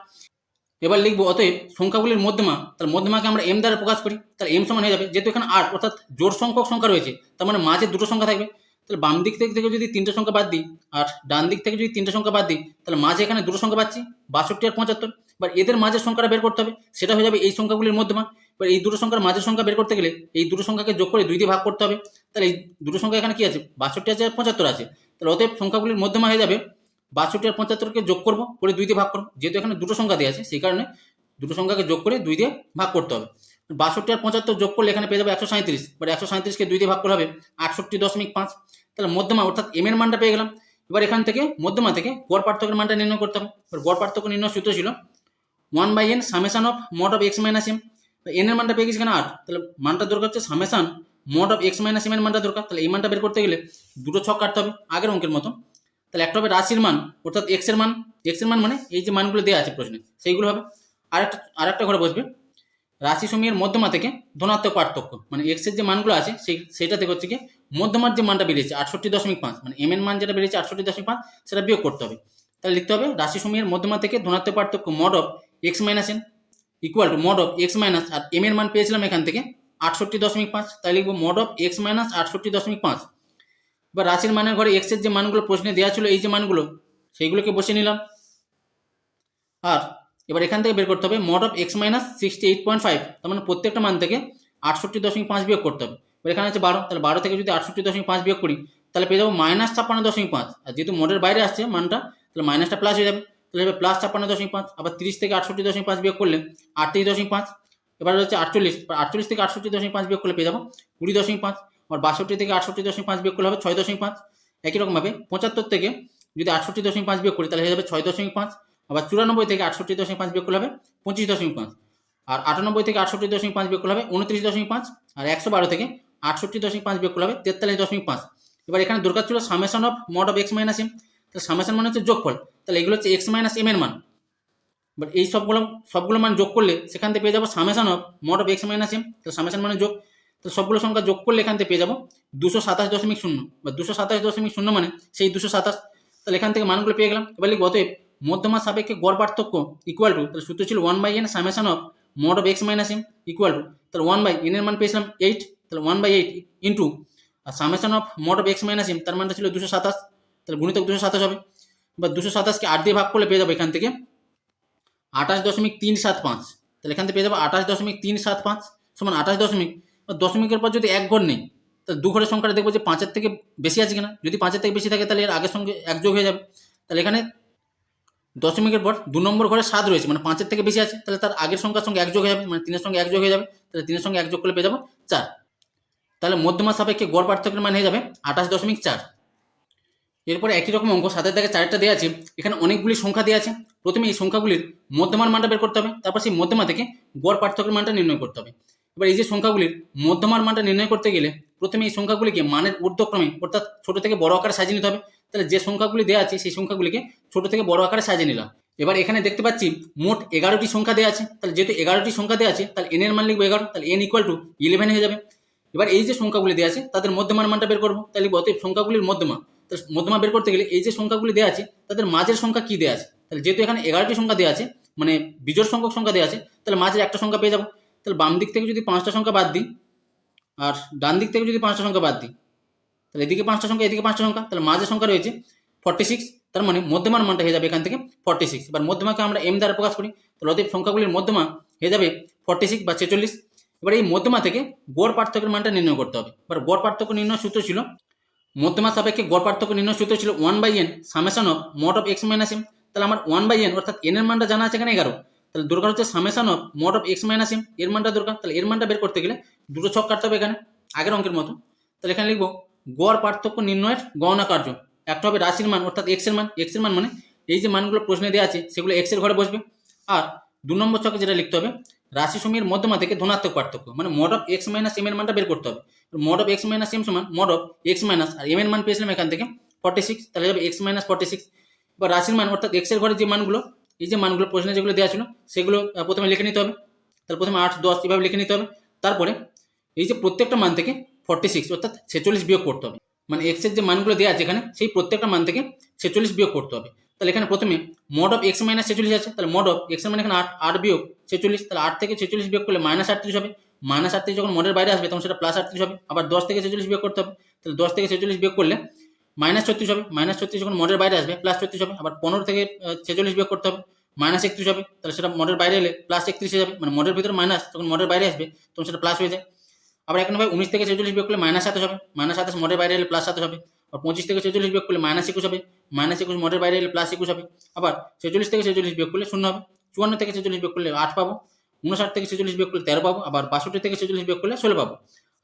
এবার লিখব, অতএব সংখ্যাগুলির মধ্যমা, তাহলে মধ্যমাকে আমরা এম দ্বারা প্রকাশ করি, তাহলে এম সমান হয়ে যাবে, যেহেতু এখানে আট, অর্থাৎ জোর সংখ্যক সংখ্যা রয়েছে, তার মানে মাঝে দুটো সংখ্যা থাকবে। তাহলে বাম দিক থেকে থেকে যদি তিনটে সংখ্যা বাদ দিই, আর ডান দিক থেকে যদি তিনটে সংখ্যা বাদ দিই, তাহলে মাঝে এখানে দুটো সংখ্যা পাচ্ছি, বাষট্টি আর পঁচাত্তর। এবার এদের মাঝের সংখ্যাটা বের করতে হবে, সেটা হয়ে যাবে এই সংখ্যাগুলির মধ্যমা। এবার এই দুটো সংখ্যার মাঝের সংখ্যা বের করতে গেলে এই দুটো সংখ্যাকে যোগ করে দুই দিয়ে ভাগ করতে হবে। তাহলে এই দুটো সংখ্যা এখানে কি আছে? বাষট্টি আছে আর পঁচাত্তর আছে। তাহলে অতএব সংখ্যাগুলির মধ্যমা হয়ে যাবে বাষট্টি আর পঁচাত্তরকে যোগ করব, করে দুই দিয়ে ভাগ করব। যেহেতু এখানে দুটো সংখ্যা দেওয়া আছে, সেই কারণে দুটো সংখ্যাকে যোগ করে দুই দিয়ে ভাগ করতে হবে। বাষট্টি আর পঁচাত্তর যোগ করলে এখানে পেয়ে যাবে একশো সাঁত্রিশ এবার একশো সাঁত্রিশকে দুই দিয়ে ভাগ করলে হবে আটষট্টি দশমিক পাঁচ। তাহলে মধ্যমা অর্থাৎ এম এর মানটা পেয়ে গেলাম। এবার এখান থেকে মধ্যমা থেকে গড় পার্থক্যের মানটা নির্ণয় করতে হবে। এবার গড় পার্থক্য নির্ণয় সূত্র ছিল one by n summation of mod of x minus m n এর মানটা পেয়ে গেছি এখানে আট। তাহলে মানটা দরকার হচ্ছে summation mod of x minus m এর মানটা দরকার। তাহলে এই মানটা বের করতে গেলে দুটো ছক কাটতে হবে আগের অঙ্কের মতো তাহলে একটা হবে রাশির মান, অর্থাৎ এক্সের মান। এক্সের মান মানে এই যে মানগুলো দেওয়া আছে প্রশ্নে, সেইগুলো হবে। আরেকটা আরেকটা ঘরে বসবে। রাশি সমূহের মধ্যমা থেকে ধনাত্মক পার্থক্য মানে এক্সের যে মানগুলো আছে, সেই, সেটা থেকে হচ্ছে কি মধ্যমার যে মানটা বেরিয়েছে, আটষট্টি দশমিক পাঁচ মানে এম এর মান যেটা বেরিয়েছে, আটষট্টি দশমিক পাঁচ, সেটা বিয়োগ করতে হবে। তাহলে লিখতে হবে, রাশি সমূহের মধ্যমা থেকে ধনাত্মক পার্থক্য mod of x minus n equal to mod of x minus R M এর মান পেয়েছিলাম এখান থেকে আটষট্টি দশমিক পাঁচ, তাই লিখব মড অফ এক্স মাইনাস আটষট্টি দশমিক পাঁচ। এবার রাশির মানের ঘরে এক্সের যে মানগুলো প্রশ্নে দেওয়া ছিল, এই যে মানগুলো, সেইগুলোকে বসে নিলাম। আর এবার এখান থেকে বের করতে হবে mod of x minus sixty eight point five তার মানে প্রত্যেকটা মান থেকে আটষট্টি দশমিক পাঁচ বিয়োগ করতে হবে। এবার এখানে আছে বারো, তাহলে বারো থেকে যদি আটষট্টি দশমিক পাঁচ বিয়োগ করি, তাহলে পেয়ে যাব মাইনাস ছাপ্পান্ন দশমিক পাঁচ। আর যেহেতু মোডের বাইরে আসছে মানটা, তাহলে মাইনাসটা প্লাস হয়ে যাবে। তাহলে হবে প্লাস ছাপ্পান্ন দশমিক পাঁচ, আবার তিরিশ থেকে আটষট্টি দশমিক পাঁচ বিয়োগ করলে আটত্রিশ দশমিক পাঁচ। এবার হচ্ছে আটচল্লিশ আটচল্লিশ থেকে আটষট্টি দশমিক পাঁচ বিয়োগ করলে পেয়ে যাব কুড়ি দশমিক পাঁচ। আবার বাষট্টি থেকে আটষট্টি দশমিক পাঁচ বিয়োগ করলে হবে ছয় দশমিক পাঁচ। একই রকমভাবে পঁচাত্তর থেকে যদি আটষট্টি দশমিক পাঁচ বিয়োগ করি, তাহলে হয়ে যাবে ছয় দশমিক পাঁচ। আবার চুরানব্বই থেকে আটষট্টি দশমিক পাঁচ বিয়োগ করলে হবে পঁচিশ দশমিক পাঁচ। আর আটানব্বই থেকে আটষট্টি দশমিক পাঁচ বিয়োগ করলে হবে উনত্রিশ দশমিক পাঁচ। আর একশো বারো থেকে আটষট্টি দশমিক পাঁচ বিয়োগ করলে হবে তেতাল্লিশ দশমিক পাঁচ। এবার এখানে দরকার ছিল summation of mod of x minus m তাহলে সামেশন মানে হচ্ছে যোগফল। তাহলে এগুলো হচ্ছে এক্স মাইনাস এম এর মান। বাট এই সবগুলো সবগুলো মান যোগ করলে সেখান থেকে পেয়ে যাব summation of mod of x minus m তাহলে সামেশন মানে যোগ। তো সবগুলো সংখ্যা যোগ করলে এখান থেকে পেয়ে যাব দুশো সাতাশ দশমিক শূন্য। বা দুশো সাতাশ দশমিক শূন্য মানে সেই দুশো সাতাশ। তাহলে এখান থেকে মানগুলো পেয়ে গেলাম। এবার লিখব, অতএব মধ্যমা সাপেক্ষে গড় পার্থক্য ইকুয়াল টু তাহলে সূত্র ছিল one by n summation of mod of x minus m equal to তাহলে ওয়ান বাই এন এর মান পেয়েছিলাম এইট তাহলে one by eight into R summation of mod of x minus m তার মানটা ছিল দুশো সাতাশ। তাহলে গুণিতক দুশো সাতাশ হবে। বা দুশো সাতাশকে আট দিয়ে ভাগ করলে পেয়ে যাব এখান থেকে আঠাশ দশমিক তিন সাত পাঁচ। তাহলে এখান থেকে পেয়ে যাব আঠাশ দশমিক তিন সাত পাঁচ সমান আঠাশ দশমিক দশমিকের পর যদি এক ঘর নেই, তাহলে দু ঘরের সংখ্যাটা দেখব যে পাঁচের থেকে বেশি আছে কিনা। যদি পাঁচের থেকে বেশি থাকে, তাহলে এর আগের সঙ্গে এক যোগ হয়ে যাবে। তাহলে এখানে দশমিকের পর দু নম্বর ঘরে সাত রয়েছে মানে পাঁচের থেকে বেশি আছে, তাহলে তার আগের সংখ্যার সঙ্গে এক যোগ হয়ে যাবে মানে তিনের সঙ্গে এক যোগ হয়ে যাবে, তাহলে তিনের সঙ্গে এক যোগ করলে পেয়ে যাব চার। তাহলে মধ্যমা সাপেক্ষে গড় পার্থক্যের মান হয়ে যাবে আঠাশ দশমিক চার। এরপরে একই রকম অঙ্ক, সাতের থেকে চারটা দেওয়া আছে, এখানে অনেকগুলি সংখ্যা দেওয়া আছে। প্রথমে এই সংখ্যাগুলির মধ্যমার মানটা বের করতে হবে, তারপর সেই মধ্যমা থেকে গড় পার্থক্যের মানটা নির্ণয় করতে হবে। এবার এই যে সংখ্যাগুলির মধ্যমার মানটা নির্ণয় করতে গেলে প্রথমে এই সংখ্যাগুলিকে মানের ঊর্ধ্বক্রমে, অর্থাৎ ছোট থেকে বড় আকারে সাজিয়ে নিতে হবে। তাহলে যে সংখ্যাগুলি দেওয়া আছে, সেই সংখ্যাগুলিকে ছোট থেকে বড় আকারে সাজিয়ে নিলাম। এবার এখানে দেখতে পাচ্ছি মোট এগারোটি সংখ্যা দেওয়া আছে। তাহলে যেহেতু এগারোটি সংখ্যা দেওয়া আছে, তাহলে এন এর মান লিখব এগারো, তাহলে এন ইকুয়াল টু ইলেভেন হয়ে যাবে। এবার এই যে সংখ্যাগুলি দেওয়া আছে, তাদের মধ্যমার মানটা বের করব। তাহলে অতএব সংখ্যাগুলির মধ্যমা। তাহলে মধ্যমা বের করতে গেলে এই যে সংখ্যাগুলি দেওয়া আছে, তাদের মাঝের সংখ্যা কি দেওয়া আছে? তাহলে যেহেতু এখানে এগারোটি সংখ্যা দেওয়া আছে মানে বিজোড় সংখ্যক সংখ্যা দেওয়া আছে, তাহলে মাঝের একটা সংখ্যা পেয়ে যাব। তাহলে বাম দিক থেকে যদি পাঁচটা সংখ্যা বাদ দিই, আর ডান দিক থেকে যদি পাঁচটা সংখ্যা বাদ দিই, তাহলে এদিকে পাঁচটা সংখ্যা, এদিকে পাঁচটা সংখ্যা, তাহলে মাঝের সংখ্যা রয়েছে ফর্টি সিক্স তার মানে মধ্যমার মানটা হয়ে যাবে এখান থেকে ফর্টি সিক্স এবার মধ্যমাকে আমরা এম দ্বারা প্রকাশ করি, তাহলে অতএব সংখ্যাগুলির মধ্যমা হয়ে যাবে ফর্টি সিক্স বা ছেচল্লিশ। এবার এই মধ্যমা থেকে গড় পার্থক্যের মানটা নির্ণয় করতে হবে। এবার গড় পার্থক্য নির্ণয় সূত্র ছিল, মধ্যমা সাপেক্ষে গড় পার্থক্য নির্ণয় সূত্র ছিল one by n summation of mod of x minus m তাহলে আমার ওয়ান বাই এন অর্থাৎ এন এর মানটা জানা আছে এখানে এগারো। তাহলে দরকার হচ্ছে summation of mod of x minus m এর মানটা দরকার। তাহলে এর মানটা বের করতে গেলে দুটো ছক কাটতে হবে এখানে, আগের অঙ্কের মতো। তাহলে এখানে লিখব, গড় পার্থক্য নির্ণয়ের গণনা কার্য। একটা হবে রাশির মান, অর্থাৎ এক্সের মান। এক্সের মান মানে এই যে মানগুলো প্রশ্নে দেওয়া আছে, সেগুলো এক্সের ঘরে বসবে। আর দু নম্বর ছকে যেটা লিখতে হবে রাশি সময়ের মধ্যমা থেকে ধনাত্মক পার্থক্য মানে mod of x minus m এর মানটা বের করতে হবে। Mod of x minus m সমান মড অফ এক্স মাইনাস আর এম এর মান পেয়েছিলাম এখান থেকে ফর্টি সিক্স তাহলে যাবে এক্স মাইনাস ফর্টি সিক্স বা রাশির মান, অর্থাৎ এক্সের ঘরে যে মানগুলো এই যে মানগুলো প্রশ্নে যেগুলো দেওয়া ছিল, সেগুলো প্রথমে লিখে নিতে হবে। তাহলে প্রথমে আট, দশ এভাবে লিখে নিতে হবে। তারপরে এই যে প্রত্যেকটা মান থেকে ফর্টি সিক্স অর্থাৎ ছেচল্লিশ বিয়োগ করতে হবে। মানে এক্সের যে মানগুলো দেওয়া আছে এখানে, সেই প্রত্যেকটা মান থেকে ছেচল্লিশ বিয়োগ করতে হবে। তাহলে এখানে প্রথমে মড অফ এক্স মাইনাস ছেচল্লিশ আছে, তাহলে মড অফ এক্স মানে এখানে আট আট বিয়োগ ছেচল্লিশ, তাহলে আট থেকে ছেচল্লিশ বিয়োগ করলে মাইনাস আটত্রিশ হবে। মাইনাস আটত্রিশ যখন মডের বাইরে আসবে, তখন সেটা প্লাস আটত্রিশ হবে। আবার দশ থেকে ছেচল্লিশ বিয়োগ করতে হবে। তাহলে দশ থেকে ছেচল্লিশ বিয়োগ করলে মাইনাস ছত্রিশ হবে, মাইনাস ছত্রিশ যখন মডের বাইরে আসবে প্লাস ছত্রিশ হবে, আবার পনেরো থেকে ছেচল্লিশ বিয়োগ করতে হবে, মাইনাস একত্রিশ হবে, তাহলে সেটা মডের বাইরে এলে প্লাস একত্রিশ যাবে মানে মডের ভিতরে মাইনাস যখন মডের বাইরে আসবে, তখন সেটা প্লাস হয়ে যায়। আবার এখানে ভাই উনিশ থেকে ছেচল্লিশ বিয়োগ করলে মাইনাস সাতাশ হবে মাইনাস সাতাশ মডের বাইরে এলে প্লাস সাতাশ হবে আর পঁচিশ থেকে ছেচল্লিশ বিয়োগ করলে মাইনাস একুশ হবে মাইনাস একুশ মডের বাইরে এলে প্লাস একুশ হবে, আবার ছেচল্লিশ থেকে ছেচল্লিশ বিয়োগ করলে শূন্য হবে, চুয়ান্ন থেকে ছেচল্লিশ বিয়োগ করলে আট পাবো উনষাট থেকে ছেচল্লিশ বিয়োগ করলে তেরো পাবো, আবার বাষট্টি থেকে ছেচল্লিশ বিয়োগ করলে ষোলো পাবো,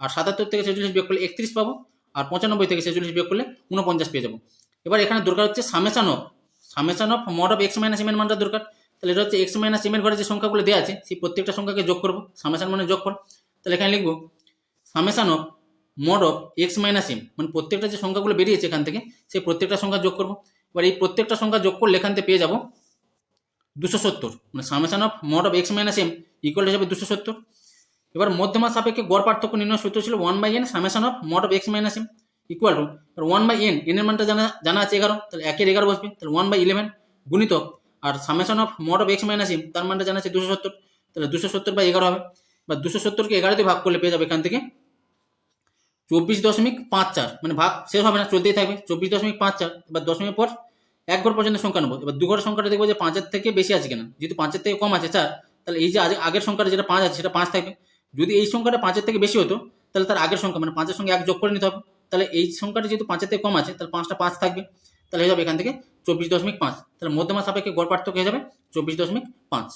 আর সাতাত্তর থেকে ছেচল্লিশ বিয়োগ করলে একত্রিশ পাবো আর পঁচানব্বই থেকে ছেচল্লিশ বিয়োগ করলে উনপঞ্চাশ পেয়ে যাব। এবার এখানে দরকার হচ্ছে summation of. Summation of mod of x minus এমের মানটা দরকার। তাহলে এটা হচ্ছে এক্স মাইনাস এমের ঘরে যে সংখ্যাগুলো দেওয়া আছে, সেই প্রত্যেকটা সংখ্যাকে যোগ করব। সামেশান মানে যোগ কর তাহলে এখানে লিখব, summation of mod of x minus m মানে প্রত্যেকটা যে সংখ্যাগুলো বেরিয়েছে এখান থেকে, সেই প্রত্যেকটা সংখ্যা যোগ করব। এবার এই প্রত্যেকটা সংখ্যা যোগ করলে এখান থেকে পেয়ে যাব দুশো সত্তর। মানে summation of mod of x minus m equal হিসাবে দুশো সত্তর। এবার মধ্যমা সাপেক্ষে গড় পার্থক্য নির্ণয় সূত্র ছিল one by n summation of mod of x minus m equal to one by n n এর মানটা জানা জানা আছে এগারো, তাহলে একের এগারো বসবে, তাহলে ওয়ান বাই ইলেভেন গুণিত, আর summation of mod of x minus m তার মানটা জানা আছে দুশো সত্তর, তাহলে দুশো সত্তর বাই এগারো হবে। বা দুশো সত্তরকে এগারোতে ভাগ করলে পেয়ে যাবে এখান থেকে চব্বিশ দশমিক পাঁচ চার মানে ভাগ শেষ হবে না, চলতেই থাকবে, চব্বিশ দশমিক পাঁচ চার, এবার দশমিক পর এক ঘর পর্যন্ত সংখ্যা নেব, এবার দু ঘর সংখ্যাটা দেখব যে পাঁচের থেকে বেশি আছে কিনা, যেহেতু পাঁচের থেকে কম আছে চার, তাহলে এই যে আগে- আগের সংখ্যাটা যেটা পাঁচ আছে সেটা পাঁচ থাকবে যদি এই সংখ্যাটা পাঁচের থেকে বেশি হতো, তাহলে তার আগের সংখ্যা মানে পাঁচের সঙ্গে এক যোগ করে নিতে হবে। তাহলে এই সংখ্যাটা যেহেতু পাঁচের থেকে কম আছে, তাহলে পাঁচটা পাঁচ থাকবে। তাহলে হয়ে যাবে এখান থেকে চব্বিশ দশমিক পাঁচ। তাহলে মধ্যমা সাপেক্ষে গড় পার্থক্য হয়ে যাবে চব্বিশ দশমিক পাঁচ।